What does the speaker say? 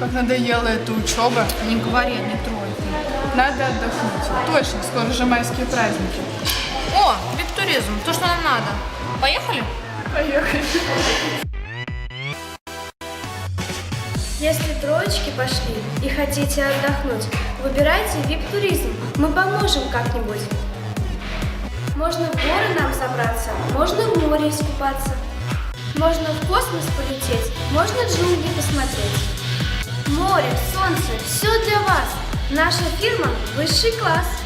Как надоела эта учеба. Не говори, не тройка. Надо отдохнуть. Точно, скоро же майские праздники. О, виктуризм, то, что нам надо. Поехали? Поехали. Если троечки пошли и хотите отдохнуть, выбирайте VIP-туризм. Мы поможем как-нибудь. Можно в горы нам забраться, можно в море искупаться. Можно в космос полететь, можно джунгли посмотреть. Море, солнце, все для вас. Наша фирма – высший класс.